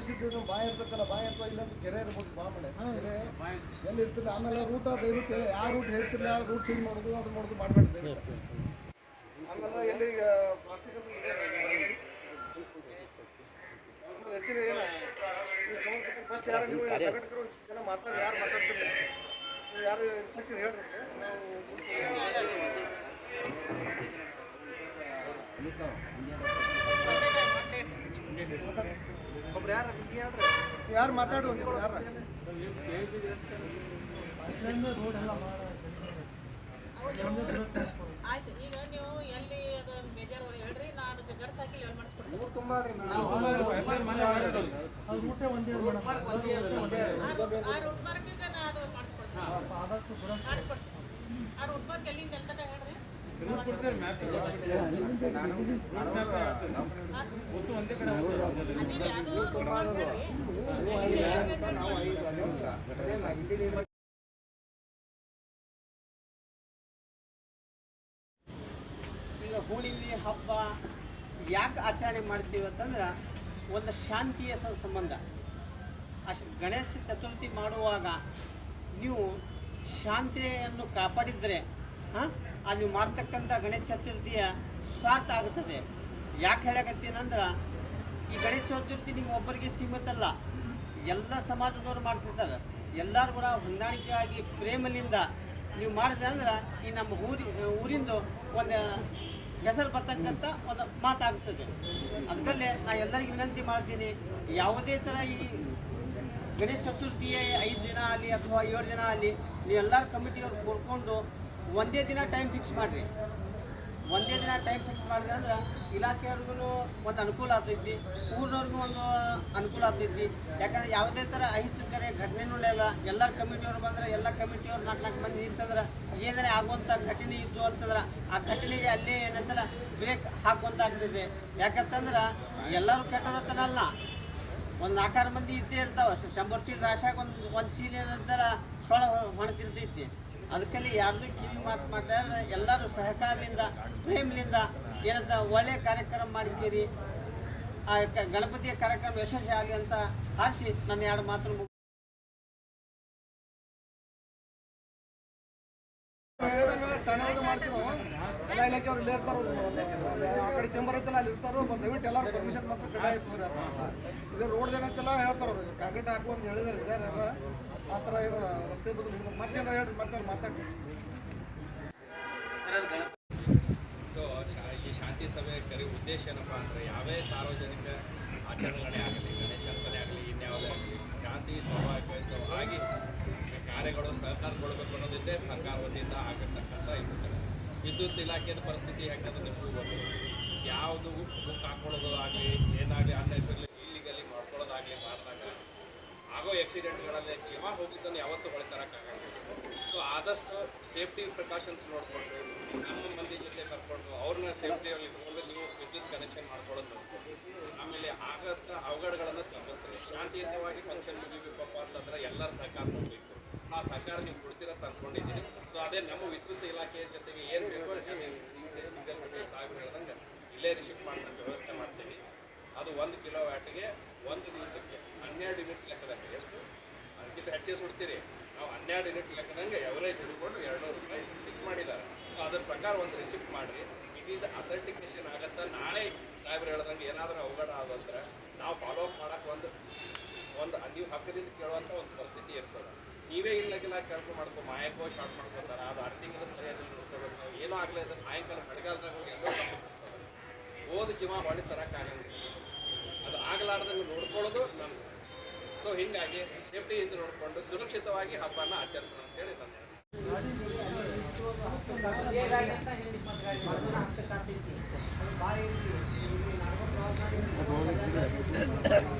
ಬಾಯಿ ಇರ್ತೈತಲ್ಲ ಬಾಯಿ ಅಥವಾ ಇಲ್ಲಂತ ಕೆರೆ ಇರ್ಬೋದು ಬಾ ಮನೆ ಕೆರೆ ಎಲ್ಲಿ ಇರ್ತಿಲ್ಲ ಆಮೇಲೆ ರೂಟ ದಯವಿಟ್ಟು ಯಾವ ರೂಟ್ ಹೇಳ್ತಿಲ್ಲ ರೂಟ್ ಚೇಂಜ್ ಮಾಡೋದು ಅದು ಮಾಡೋದು ಮಾಡ್ಬೇಡ ದಯವಿಟ್ಟು ಆಮೇಲೆ ಎಲ್ಲಿ ಪ್ಲಾಸ್ಟಿಕ್ ಅಂತ ಹೆಚ್ಚಿನ ಏನು ಫಸ್ಟ್ ಯಾರು ನೀವು ಸಂಘಟಕರು ಇಷ್ಟು ಜನ ಮಾತಾಡಿ ಯಾರು ಮಾತಾಡ್ತಿಲ್ಲ ನೀವು ಯಾರು ಇನ್ಸ್ಟ್ರಕ್ಷನ್ ಹೇಳ್ರಿ. ನಾವು ಯಾರು ಮಾತಾಡು ಯಾರು? ಆಯ್ತು ಈಗ ನೀವು ಎಲ್ಲಿ ಅದು ಬೇಜಾರು ಹೇಳ್ರಿ ನಾನು ಗರ್ಸ್ ಹಾಕಿ ಹೇಳಿ ಮಾಡಿಸ್ಕೊಡ್ತೀನಿ ತುಂಬ ಒಂದೇ ಆ ರೂಟ್ ನಾನು ಅದು ಮಾಡಿಸ್ಕೊಡ್ತೀನಿ ಮಾಡಿಸ್ಕೊಡ್ತೀನಿ. ಆ ರೂಟ್ ಮಾರ್ಕ್ ಎಲ್ಲಿಂದ ಈಗ ಹೋಳಿಲಿ, ಹಬ್ಬ, ಯಾಕೆ ಆಚರಣೆ ಮಾಡ್ತೀವಿ ಅಂತಂದ್ರೆ ಒಂದು ಶಾಂತಿಯ ಸಂಬಂಧ. ಅಶ್ ಗಣೇಶ ಚತುರ್ಥಿ ಮಾಡುವಾಗ ನೀವು ಶಾಂತಿಯನ್ನು ಕಾಪಾಡಿದ್ರೆ, ಹಾಂ? ಆ ನೀವು ಮಾಡ್ತಕ್ಕಂಥ ಗಣೇಶ ಚತುರ್ಥಿಯ ಸ್ವಾರ್ಥ ಆಗುತ್ತದೆ. ಯಾಕೆ ಹೇಳಕತ್ತೀನಂದ್ರೆ ಈ ಗಣೇಶ ಚತುರ್ಥಿ ನಿಮ್ಗೆ ಒಬ್ಬರಿಗೆ ಸೀಮಿತ ಅಲ್ಲ ಎಲ್ಲ ಸಮಾಜದವರು ಮಾಡ್ತಿರ್ತಾರೆ. ಎಲ್ಲರೂ ಕೂಡ ಹೊಂದಾಣಿಕೆಯಾಗಿ ಪ್ರೇಮಲಿಂದ ನೀವು ಮಾಡಿದೆ ಅಂದ್ರೆ, ಈ ನಮ್ಮ ಊರಿ, ಊರಿಂದು ಒಂದು ಹೆಸರು ಬರ್ತಕ್ಕಂಥ ಒಂದು ಮಾತಾಗ್ತದೆ. ಅದರಲ್ಲೇ ನಾ ಎಲ್ಲರಿಗೂ ವಿನಂತಿ ಮಾಡ್ತೀನಿ, ಯಾವುದೇ ಥರ ಈ ಗಣೇಶ ಚತುರ್ಥಿಯ ಐದು ದಿನ ಆಗಲಿ ಅಥವಾ ಏಳು ದಿನ ಆಗಲಿ ನೀವು ಎಲ್ಲರ ಕಮಿಟಿಯವ್ರು ಕೂಡ್ಕೊಂಡು ಒಂದೇ ದಿನ ಟೈಮ್ ಫಿಕ್ಸ್ ಮಾಡಿರಿ ಒಂದೇ ದಿನ ಟೈಮ್ ಫಿಕ್ಸ್ ಮಾಡಿದ್ರೆ ಅಂದ್ರೆ ಇಲಾಖೆಯವ್ರಿಗೂ ಒಂದು ಅನುಕೂಲ ಆಗ್ತೈತಿ ಊರಿನವ್ರಿಗೂ ಒಂದು ಅನುಕೂಲ ಆಗ್ತೈತಿ ಯಾಕಂದ್ರೆ ಯಾವುದೇ ಥರ ಅಹಿತಕರ ಘಟನೆನೂ ಇಲ್ಲ ಎಲ್ಲ ಕಮಿಟಿಯವ್ರು ಬಂದ್ರೆ ಎಲ್ಲ ಕಮಿಟಿಯವ್ರು ನಾಲ್ಕು ನಾಲ್ಕು ಮಂದಿ ಇರ್ತಂದ್ರೆ ಏನಾರೆ ಆಗುವಂಥ ಘಟನೆ ಇದ್ದು ಅಂತಂದ್ರೆ ಆ ಘಟನೆಗೆ ಅಲ್ಲಿ ಏನಂತಲ್ಲ ಬ್ರೇಕ್ ಹಾಕುವಂತ ಆಗ್ತೈತೆ ಯಾಕಂತಂದ್ರೆ ಎಲ್ಲರೂ ಕೆಟ್ಟರತನಲ್ಲ ಒಂದು ನಾಲ್ಕಾರು ಮಂದಿ ಇದ್ದೇ ಇರ್ತಾವೆ ಶಂಬರ್ ಚೀಲ ರಾಶಾಗ ಒಂದು ಒಂದು ಚೀಲ ಏನಂತಾರ ಸೊಳ ಹೊಣತಿರ್ತೈತಿ ಅದಕ್ಕಲ್ಲಿ ಯಾರ್ದು ಕಿವಿ ಮಾತು ಮಾಡ್ತಾರೆ ಎಲ್ಲರೂ ಸಹಕಾರದಿಂದ, ಪ್ರೇಮ್ಲಿಂದ ಏನಂತ ಒಳ್ಳೆಯ ಕಾರ್ಯಕ್ರಮ ಮಾಡಿದ್ದೀರಿ. ಆ ಗಣಪತಿಯ ಕಾರ್ಯಕ್ರಮ ಯಶಸ್ವಿ ಆಗಲಿ ಅಂತ ಹಾರಿಸಿ ನನ್ನ ಎರಡು ಮಾತನ್ನು ಮಾಡ್ತೀವಿ ಇಲಾಖೆ ಅವ್ರು ಆ ಕಡೆ ಇರ್ತಾರೋ ಎಲ್ಲರೂ ಪರ್ಮಿಷನ್ ಆಯ್ತು ಇಲ್ಲೇ ರೋಡ್ ಏನಂತೆಲ್ಲ ಹೇಳ್ತಾರ ಅವ್ರು ಕಾಂಕ್ರೀಟ್ ಹಾಕು ಅಂತ ಹೇಳ್ರಿ ಮತ್ತೆ ಮಾತಾಡ್ತೀವಿ ಸೊ ಈ ಶಾಂತಿ ಸಭೆ ಕರೆ ಉದ್ದೇಶ ಏನಪ್ಪ ಅಂದ್ರೆ, ಯಾವೇ ಸಾರ್ವಜನಿಕ ಆಚರಣೆಗಳೇ ಕಾರ್ಯಗಳು ಸಹಕಾರಗೊಳ್ಬೇಕು ಅನ್ನೋದಿದ್ದೇ ಸರ್ಕಾರ ವತಿಯಿಂದ ಆಗಿರ್ತಕ್ಕಂಥ ಇದು ವಿದ್ಯುತ್ ಇಲಾಖೆಯ ಪರಿಸ್ಥಿತಿ ಯಾಕಂದ್ರೆ ನಿಮಗೂ ಗೊತ್ತು ಯಾವುದು ಬುಕ್ ಹಾಕೊಳ್ಳೋದು ಆಗಲಿ ಏನಾಗಲಿ ಅನ್ನೋದ್ರಲ್ಲಿ ಇಲ್ಲಿಗಲ್ಲಿ ಮಾಡ್ಕೊಳ್ಳೋದಾಗಲಿ ಮಾಡಿದಾಗ ಆಗೋ ಆಕ್ಸಿಡೆಂಟ್ಗಳಲ್ಲಿ ಜೀವ ಹೋಗಿದ್ದನ್ನು ಯಾವತ್ತೂ ಹೊಳಿತರಕ್ಕಾಗಲ್ಲ. ಸೊ ಆದಷ್ಟು ಸೇಫ್ಟಿ ಪ್ರಿಕಾಷನ್ಸ್ ನೋಡಿಕೊಂಡು, ನಮ್ಮ ಮಂದಿ ಜೊತೆ ಕರ್ಕೊಂಡು ಅವ್ರನ್ನ ಸೇಫ್ಟಿಯಲ್ಲಿ ಇಟ್ಕೊಂಡು ನೀವು ವಿದ್ಯುತ್ ಕನೆಕ್ಷನ್ ಮಾಡ್ಕೊಳ್ಳೋದು ನೋಡ್ಕೊಂಡು ಆಮೇಲೆ ಆಗತ್ತ ಅವಘಡಗಳನ್ನು ತಪ್ಪಿಸ್ರಿ. ಶಾಂತಿಯುತವಾಗಿ ಫಂಕ್ಷನ್ ಮುಗಿಬೇಕಪ್ಪ ಅಂತಂದ್ರೆ ಎಲ್ಲರ ಸಹಕಾರ ಕೊಡಬೇಕು ಆ ಸಹಕಾರ ನೀವು ಕೊಡ್ತೀರಂತ ಅಂದ್ಕೊಂಡಿದ್ದೀನಿ ಸೊ ಅದೇ ನಮ್ಮ ವಿದ್ಯುತ್ ಇಲಾಖೆಯ ಜೊತೆಗೆ ಏನು ಬೇಕೋ ಸಿಂಗಲ್ ಸಾಹೇಬ್ರು ಹೇಳ್ದಂಗೆ ಇಲ್ಲೇ ರಿಸಿಪ್ಟ್ ಮಾಡ್ಸೋಕ್ಕೆ ವ್ಯವಸ್ಥೆ ಮಾಡ್ತೀವಿ. ಅದು ಒಂದು ಕಿಲೋ ವ್ಯಾಟಿಗೆ ಒಂದು ದಿವಸಕ್ಕೆ ಹನ್ನೆರಡು ಯೂನಿಟ್ ಲೆಕ್ಕದಂಗೆ. ಎಷ್ಟು? ಅದಕ್ಕಿಂತ ಹೆಚ್ಚೇ ಸುಡ್ತೀರಿ. ನಾವು ಹನ್ನೆರಡು ಯೂನಿಟ್ ಲೆಕ್ಕದಂಗೆ ಎವರೇಜ್ ಹಿಡ್ಕೊಂಡು ಎರಡು ನೂರು ರೂಪಾಯಿ ಫಿಕ್ಸ್ ಮಾಡಿದ್ದಾರೆ. ಸೊ ಅದ್ರ ಪ್ರಕಾರ ಒಂದು ರಿಸಿಪ್ಟ್ ಮಾಡಿರಿ. ಇಟ್ ಈಸ್ ಅಥೆಂಟಿಕೇಶನ್ ಆಗುತ್ತಾ? ನಾಳೆ ಸಾಹೇಬ್ರು ಹೇಳ್ದಂಗೆ ಏನಾದರೂ ಅವಘಡ ಆಗೋದ್ರೆ ನಾವು ಫಾಲೋ ಅಪ್ ಮಾಡೋಕೆ ಒಂದು ಒಂದು, ನೀವು ಹಕ್ಕದಿಂದ ಕೇಳುವಂಥ ಒಂದು ನೀವೇ ಇಲ್ಲ ಕೇಳ್ಕೊ ಮಾಡ್ಕೊ ಮಾಯಕೋ ಶಾರ್ಟ್ ಮಾಡ್ಕೊತಾರೆ, ಅದು ಅರ್ಧಿಂಗದ ಸರಿಯಾಗಿ ನೋಡ್ಕೋಬೇಕು ನಾವು ಏನೂ ಅಂದ್ರೆ ಸಾಯಂಕಾಲ ಮಳೆಗಾಲದಾಗ ಹೋಗಿ ಎಲ್ಲೋ ಓದು ಜೀವ ಹೊಳಿ ಕಾರ್ಯ ಅದು ಆಗಲಾರ್ದಂಗೆ ನೋಡ್ಕೊಳ್ಳೋದು ನಮ್ಮ ಸೊ ಹೀಗಾಗಿ ಸೇಫ್ಟಿಯಿಂದ ನೋಡಿಕೊಂಡು ಸುರಕ್ಷಿತವಾಗಿ ಹಬ್ಬನ ಆಚರಿಸೋಣ ಅಂತೇಳಿ ಹೇಳಿ ಹೇಳೋದು.